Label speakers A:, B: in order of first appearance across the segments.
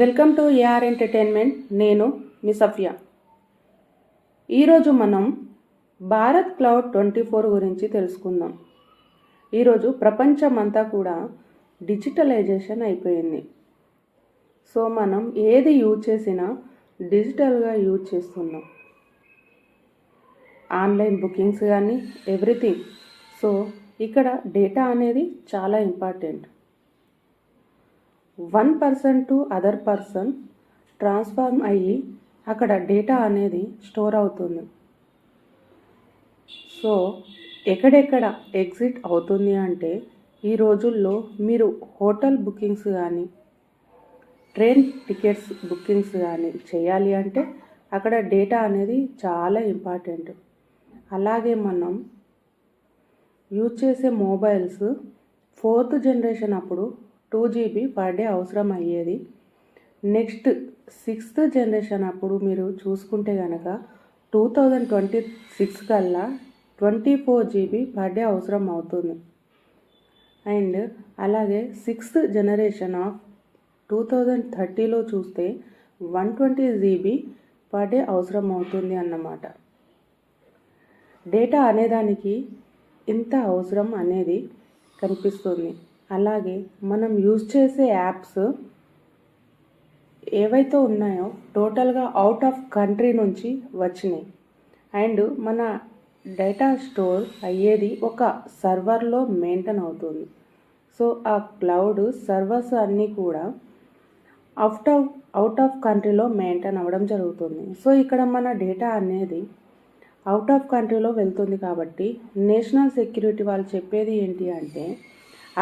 A: Welcome to AR entertainment నేను మీ ఈరోజు మనం భారత్ క్లౌడ్ ట్వంటీ ఫోర్ గురించి తెలుసుకుందాం. ఈరోజు ప్రపంచమంతా కూడా డిజిటలైజేషన్ అయిపోయింది. సో మనం ఏది యూజ్ చేసినా డిజిటల్గా యూజ్ చేస్తున్నాం. ఆన్లైన్ బుకింగ్స్ కానీ ఎవ్రీథింగ్. సో ఇక్కడ డేటా అనేది చాలా important. One person to other person transform అయ్యి అక్కడ డేటా అనేది స్టోర్ అవుతుంది. సో ఎక్కడెక్కడ ఎగ్జిట్ అవుతుంది అంటే ఈ రోజుల్లో మీరు హోటల్ బుకింగ్స్ కానీ ట్రైన్ టికెట్స్ బుకింగ్స్ కానీ చేయాలి అంటే అక్కడ డేటా అనేది చాలా ఇంపార్టెంట్. అలాగే మనం యూజ్ చేసే మొబైల్స్ ఫోర్త్ జనరేషన్ అప్పుడు టూ జీబీ పర్ డే అవసరం అయ్యేది నెక్స్ట్ సిక్స్త్ జనరేషన్ అప్పుడు మీరు చూసుకుంటే కనుక టూ థౌజండ్ ట్వంటీ సిక్స్ కల్లా twenty four GB per day అవసరం అవుతుంది అండ్ అలాగే sixth generation of two thousand థర్టీలో చూస్తే one twenty GB per day అవసరం అవుతుంది అన్నమాట. డేటా అనేదానికి ఇంత అవసరం అనేది కనిపిస్తుంది. అలాగే మనం యూజ్ చేసే యాప్స్ ఏవైతే ఉన్నాయో టోటల్గా అవుట్ ఆఫ్ కంట్రీ నుంచి వచ్చినాయి. అండ్ మన డేటా స్టోర్ అయ్యేది ఒక సర్వర్లో మెయింటైన్ అవుతుంది. సో ఆ క్లౌడ్ సర్వర్స్ అన్నీ కూడా అవుట్ ఆఫ్ అవుట్ ఆఫ్ కంట్రీలో మెయింటైన్ అవ్వడం జరుగుతుంది. సో ఇక్కడ మన డేటా అనేది అవుట్ ఆఫ్ కంట్రీలో వెళ్తుంది కాబట్టి నేషనల్ సెక్యూరిటీ వాళ్ళు చెప్పేది ఏంటి అంటే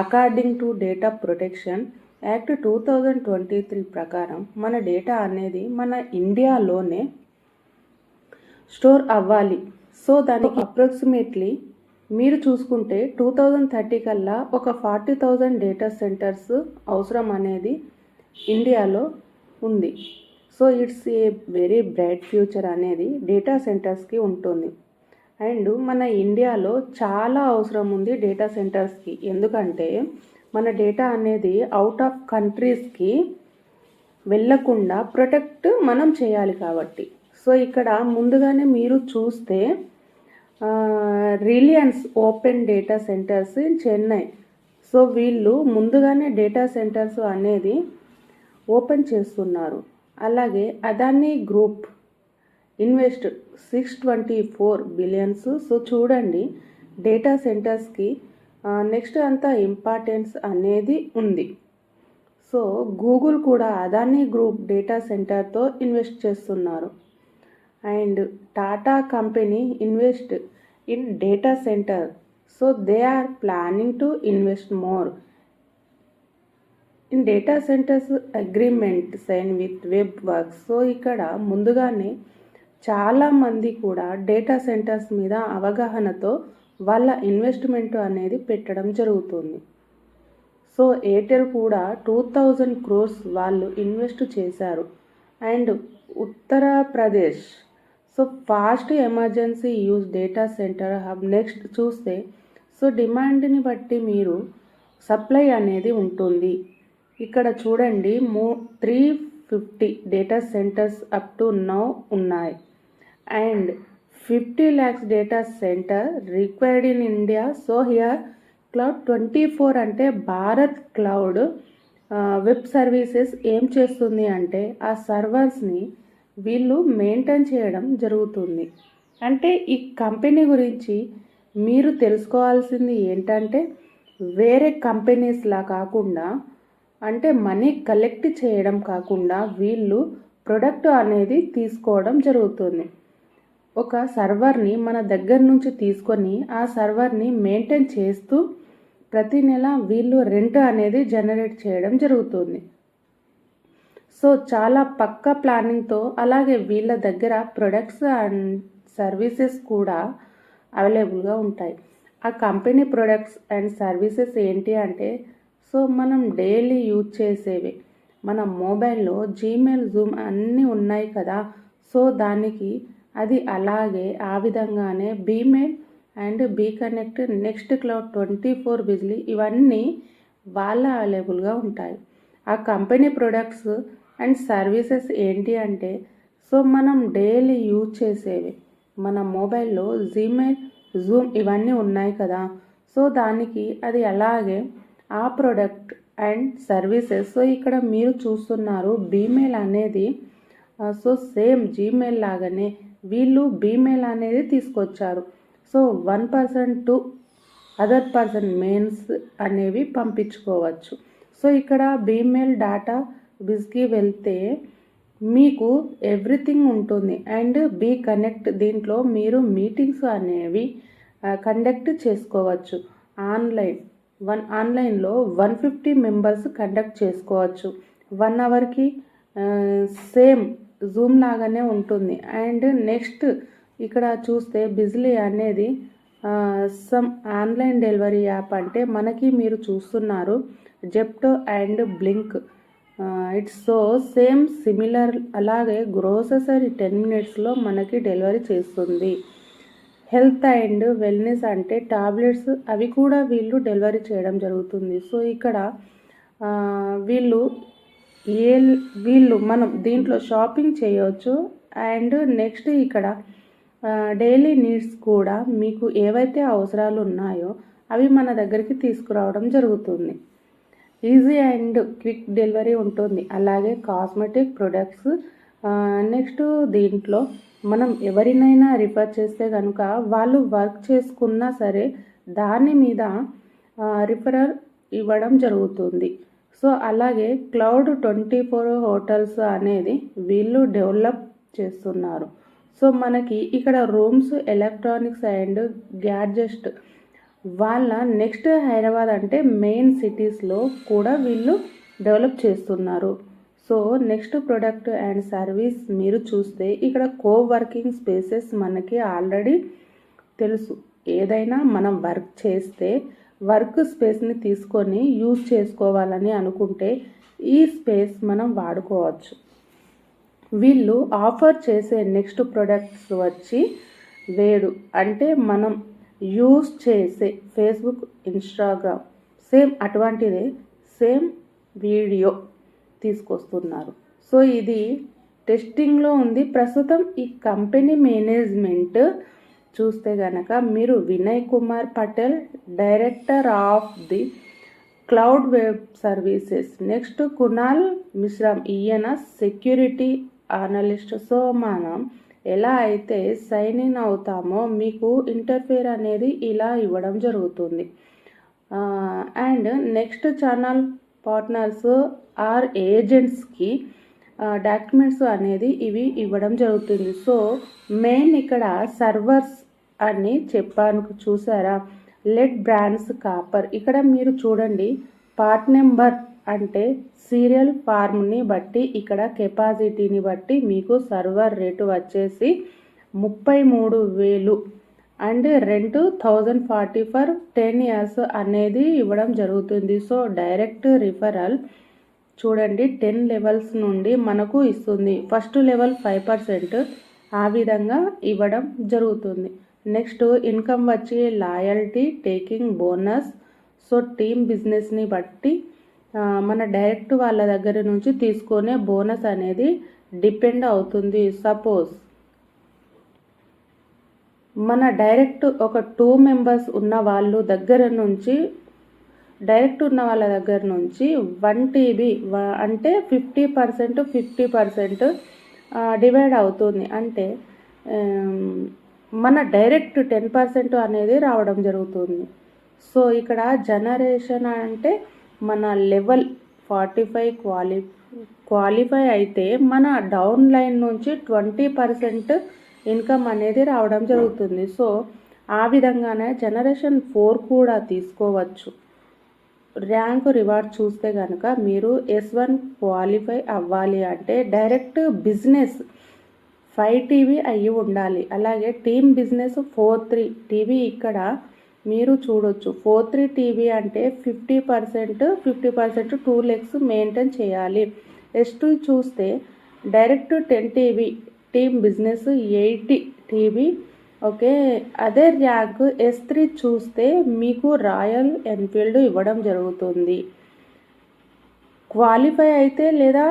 A: according to data protection act two thousand twenty three ప్రకారం మన డేటా అనేది మన ఇండియాలోనే స్టోర్ అవ్వాలి. సో దానికి అప్రాక్సిమేట్లీ మీరు చూసుకుంటే టూ థౌజండ్ థర్టీ కల్లా ఒక ఫార్టీ థౌజండ్ డేటా సెంటర్స్ అవసరం అనేది ఇండియాలో ఉంది. So it's a very bright future అనేది డేటా సెంటర్స్కి ఉంటుంది. అండ్ మన ఇండియాలో చాలా అవసరం ఉంది డేటా సెంటర్స్కి ఎందుకంటే మన డేటా అనేది అవుట్ ఆఫ్ కంట్రీస్కి వెళ్ళకుండా ప్రొటెక్ట్ మనం చేయాలి కాబట్టి. సో ఇక్కడ ముందుగానే మీరు చూస్తే Reliance open data centres in Chennai. So వీళ్ళు ముందుగానే డేటా సెంటర్స్ అనేది ఓపెన్ చేస్తున్నారు. అలాగే Adani group invest six twenty four billions. So చూడండి డేటా సెంటర్స్కి నెక్స్ట్ అంతా ఇంపార్టెన్స్ అనేది ఉంది. సో గూగుల్ కూడా అదానీ గ్రూప్ డేటా సెంటర్తో ఇన్వెస్ట్ చేస్తున్నారు. And Tata company invest in data centre. So they are planning to invest more in data centres agreement sign with web work. So ఇక్కడ ముందుగానే చాలామంది కూడా డేటా సెంటర్స్ మీద అవగాహనతో వాళ్ళ ఇన్వెస్ట్మెంట్ అనేది పెట్టడం జరుగుతుంది. సో ఎయిర్టెల్ కూడా టూ థౌజండ్ క్రోర్స్ వాళ్ళు ఇన్వెస్ట్ చేశారు. And Uttar Pradesh so fast emergency use data centre hub next చూస్తే సో డిమాండ్ని బట్టి మీరు సప్లై అనేది ఉంటుంది. ఇక్కడ చూడండి మూ three fifty data centres up to now ఉన్నాయి. And fifty lakhs data centre required in India. So here cloud twenty four అంటే భారత్ క్లౌడ్. వెబ్ సర్వీసెస్ ఏం చేస్తుంది అంటే ఆ సర్వర్స్ని వీళ్ళు మెయింటైన్ చేయడం జరుగుతుంది. అంటే ఈ కంపెనీ గురించి మీరు తెలుసుకోవాల్సింది ఏంటంటే వేరే కంపెనీస్లా కాకుండా అంటే మనీ కలెక్ట్ చేయడం కాకుండా వీళ్ళు ప్రొడక్ట్ అనేది తీసుకోవడం జరుగుతుంది. ఒక సర్వర్ని మన దగ్గర నుంచి తీసుకొని ఆ సర్వర్ని మెయింటైన్ చేస్తూ ప్రతి నెల వీళ్ళు రెంట్ అనేది జనరేట్ చేయడం జరుగుతుంది. సో చాలా పక్క ప్లానింగ్తో అలాగే వీళ్ళ దగ్గర ప్రొడక్ట్స్ అండ్ సర్వీసెస్ కూడా అవైలబుల్గా ఉంటాయి. ఆ కంపెనీ ప్రొడక్ట్స్ అండ్ సర్వీసెస్ ఏంటి అంటే సో మనం డైలీ యూజ్ చేసేవి మన మొబైల్లో జీమెయిల్ జూమ్ అన్నీ ఉన్నాయి కదా. సో దానికి అది అలాగే ఆ విధంగానే Bmail and B connect next cloud twenty four Bijli ఇవన్నీ వాళ్ళ అవైలబుల్గా ఉంటాయి. ఆ కంపెనీ ప్రొడక్ట్స్ అండ్ సర్వీసెస్ ఏంటి అంటే సో మనం డైలీ యూజ్ చేసేవి మన మొబైల్లో జీమెయిల్ జూమ్ ఇవన్నీ ఉన్నాయి కదా. సో దానికి అది అలాగే ఆ ప్రోడక్ట్ అండ్ సర్వీసెస్ సో ఇక్కడ మీరు చూస్తున్నారు బీమెయిల్ అనేది సో సేమ్ జీమెయిల్ లాగానే వీళ్ళు బీమెయిల్ అనేది తీసుకొచ్చారు. So one person to other person mails అనేవి పంపించుకోవచ్చు. సో ఇక్కడ బీమెయిల్ డేటా బిజ్కి వెళ్తే మీకు ఎవ్రీథింగ్ ఉంటుంది. అండ్ బీ కనెక్ట్ దీంట్లో మీరు మీటింగ్స్ అనేవి కండక్ట్ చేసుకోవచ్చు. ఆన్లైన్ వన్ ఆన్లైన్లో వన్ ఫిఫ్టీ మెంబర్స్ కండక్ట్ చేసుకోవచ్చు. వన్ అవర్కి సేమ్ జూమ్ లాగానే ఉంటుంది. అండ్ నెక్స్ట్ ఇక్కడ చూస్తే బిజ్లీ అనేది సమ్ ఆన్లైన్ డెలివరీ యాప్ అంటే మనకి మీరు చూస్తున్నారు. Zepto and blink it's so same similar అలాగే గ్రోసెసరీ టెన్ మినిట్స్లో మనకి డెలివరీ చేస్తుంది. హెల్త్ అండ్ వెల్నెస్ అంటే టాబ్లెట్స్ అవి కూడా వీళ్ళు డెలివరీ చేయడం జరుగుతుంది. సో ఇక్కడ వీళ్ళు ఏ వీళ్ళు మనం దీంట్లో షాపింగ్ చేయవచ్చు అండ్ నెక్స్ట్ ఇక్కడ డైలీ నీడ్స్ కూడా మీకు ఏవైతే అవసరాలు ఉన్నాయో అవి మన దగ్గరికి తీసుకురావడం జరుగుతుంది. ఈజీ అండ్ క్విక్ డెలివరీ ఉంటుంది. అలాగే కాస్మెటిక్ ప్రొడక్ట్స్ నెక్స్ట్ దీంట్లో మనం ఎవరినైనా రిఫర్ చేస్తే కనుక వాళ్ళు వర్క్ చేసుకున్నా సరే దాని మీద రిఫరల్ ఇవ్వడం జరుగుతుంది. సో అలాగే క్లౌడ్ ట్వంటీ ఫోర్ హోటల్స్ అనేది వీళ్ళు డెవలప్ చేస్తున్నారు. సో మనకి ఇక్కడ రూమ్స్ ఎలక్ట్రానిక్స్ అండ్ గ్యాడ్జెస్ట్ వాళ్ళ నెక్స్ట్ హైదరాబాద్ అంటే మెయిన్ సిటీస్లో కూడా వీళ్ళు డెవలప్ చేస్తున్నారు. So next product and service మీరు చూస్తే ఇక్కడ కో వర్కింగ్ స్పేసెస్ మనకి ఆల్రెడీ తెలుసు. ఏదైనా మనం వర్క్ చేస్తే వర్క్ స్పేస్ని తీసుకొని యూజ్ చేసుకోవాలని అనుకుంటే ఈ స్పేస్ మనం వాడుకోవచ్చు. వీళ్ళు ఆఫర్ చేసే నెక్స్ట్ ప్రొడక్ట్స్ వచ్చి వేడు. అంటే మనం యూజ్ చేసే ఫేస్బుక్ ఇన్స్టాగ్రామ్ సేమ్ అటువంటిదే సేమ్ వీడియో తీసుకొస్తున్నారు. సో ఇది టెస్టింగ్లో ఉంది. ప్రస్తుతం ఈ కంపెనీ మేనేజ్మెంట్ చూస్తే గనక మీరు Vinay Kumar Patel director of the cloud web services. Next Kunal Mishra ఈయన సెక్యూరిటీ అనలిస్ట్. సో మనం ఎలా అయితే సైన్ ఇన్ అవుతామో మీకు ఇంటర్ఫేర్ అనేది ఇలా ఇవ్వడం జరుగుతుంది. And next channel partners or ఏజెంట్స్కి documents అనేది ఇవి ఇవ్వడం జరుగుతుంది. సో మెయిన్ ఇక్కడ సర్వర్స్ అని చెప్పాను. చూసారా? Led brands copper. ఇక్కడ మీరు చూడండి పార్ట్ నెంబర్ అంటే సీరియల్ ఫార్మ్ని బట్టి ఇక్కడ కెపాసిటీని బట్టి మీకు సర్వర్ రేటు వచ్చేసి ముప్పై మూడు వేలు. And rent thousand forty for ten years అనేది ఇవ్వడం జరుగుతుంది. సో డైరెక్ట్ రిఫరల్ చూడండి టెన్ లెవెల్స్ నుండి మనకు ఇస్తుంది. ఫస్ట్ లెవెల్ ఫైవ్ పర్సెంట్ ఆ విధంగా ఇవ్వడం జరుగుతుంది. నెక్స్ట్ ఇన్కమ్ వచ్చి loyalty taking bonus. So team బిజినెస్ని బట్టి మన డైరెక్ట్ వాళ్ళ దగ్గర నుంచి తీసుకునే బోనస్ అనేది డిపెండ్ అవుతుంది. సపోజ్ మన డైరెక్ట్ ఒక టూ మెంబర్స్ ఉన్న వాళ్ళు దగ్గర నుంచి డైరెక్ట్ ఉన్న వాళ్ళ దగ్గర నుంచి వన్ టీబీ అంటే fifty percent fifty percent divide అవుతుంది. అంటే మన డైరెక్ట్ టెన్ పర్సెంట్ అనేది రావడం జరుగుతుంది. సో ఇక్కడ జనరేషన్ అంటే మన level forty five quali qualify అయితే మన డౌన్ లైన్ నుంచి ట్వంటీ పర్సెంట్ ఇన్కమ్ అనేది రావడం జరుగుతుంది. సో ఆ విధంగానే జనరేషన్ ఫోర్ కూడా తీసుకోవచ్చు. ర్యాంక్ రివార్డ్ చూస్తే కనుక మీరు ఎస్ వన్ క్వాలిఫై అవ్వాలి అంటే డైరెక్ట్ బిజినెస్ ఫైవ్ టీవీ అయ్యి ఉండాలి. అలాగే team business four three TV ఇక్కడ మీరు చూడొచ్చు. ఫోర్ త్రీ టీవీ అంటే fifty percent fifty percent two legs maintain చేయాలి. ఎస్ చూస్తే direct ten TV team business eighty TV. Okay అదే ర్యాంక్ ఎస్ త్రీ చూస్తే మీకు రాయల్ ఎన్ఫీల్డ్ ఇవ్వడం జరుగుతుంది. క్వాలిఫై అయితే లేదా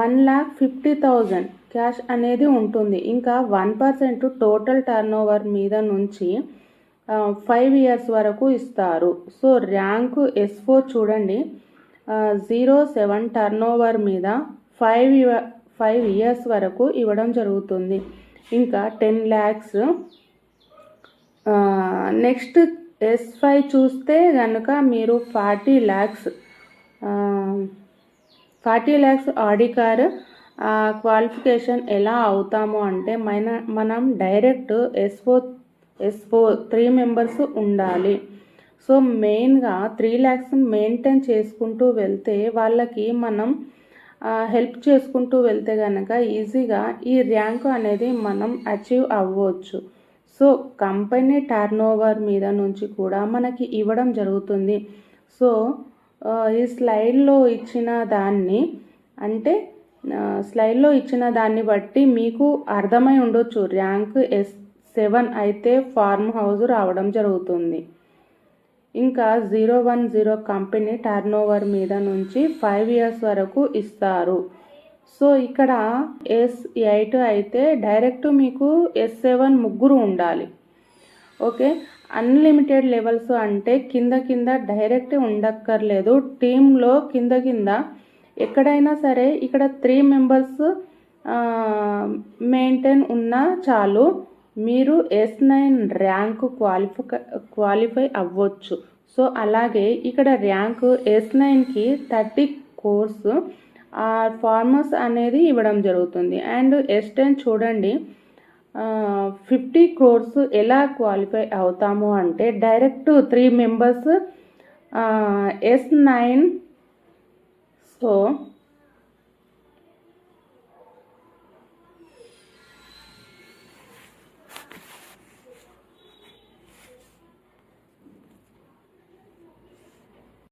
A: one lakh fifty thousand cash అనేది ఉంటుంది. ఇంకా one percent total turn over మీద నుంచి ఫైవ్ ఇయర్స్ వరకు ఇస్తారు. సో ర్యాంకు ఎస్ ఫోర్ చూడండి. జీరో సెవెన్ టర్న్ ఓవర్ మీద ఫైవ్ ఫైవ్ ఇయర్స్ వరకు ఇవ్వడం జరుగుతుంది. ఇంకా ten lakhs. Next S five చూస్తే కనుక మీరు forty lakhs forty lakhs Audi car qualification ఎలా అవుతాము అంటే మన మనం direct SO SO S three members ఉండాలి. సో మెయిన్గా త్రీ ల్యాక్స్ మెయింటైన్ చేసుకుంటూ వెళ్తే వాళ్ళకి మనం హెల్ప్ చేసుకుంటూ వెళ్తే కనుక ఈజీగా ఈ ర్యాంక్ అనేది మనం అచీవ్ అవ్వచ్చు. సో కంపెనీ టర్న్ ఓవర్ మీద నుంచి కూడా మనకి ఇవ్వడం జరుగుతుంది. సో ఈ స్లైడ్లో ఇచ్చిన దాన్ని అంటే స్లైడ్లో ఇచ్చిన దాన్ని బట్టి మీకు అర్థమై ఉండొచ్చు. ర్యాంక్ ఎస్ సెవెన్ అయితే ఫార్మ్ హౌస్ రావడం జరుగుతుంది. ఇంకా zero one zero company turn over మీద నుంచి ఫైవ్ ఇయర్స్ వరకు ఇస్తారు. సో ఇక్కడ ఎస్ ఎయిట్ అయితే డైరెక్ట్ మీకు ఎస్ సెవెన్ ముగ్గురు ఉండాలి. ఓకే? అన్లిమిటెడ్ లెవెల్స్ అంటే కింద కింద డైరెక్ట్ ఉండక్కర్లేదు. టీంలో కింద కింద ఎక్కడైనా సరే ఇక్కడ త్రీ మెంబర్స్ మెయింటైన్ ఉన్నా చాలు. మీరు S nine rank qualify qualify అవ్వచ్చు. సో అలాగే ఇక్కడ ర్యాంకు ఎస్ నైన్కి థర్టీ కోర్సు ఫార్మర్స్ అనేది ఇవ్వడం జరుగుతుంది. అండ్ ఎస్ టెన్ చూడండి ఫిఫ్టీ క్రోర్స్ ఎలా క్వాలిఫై అవుతాము అంటే direct three members S nine so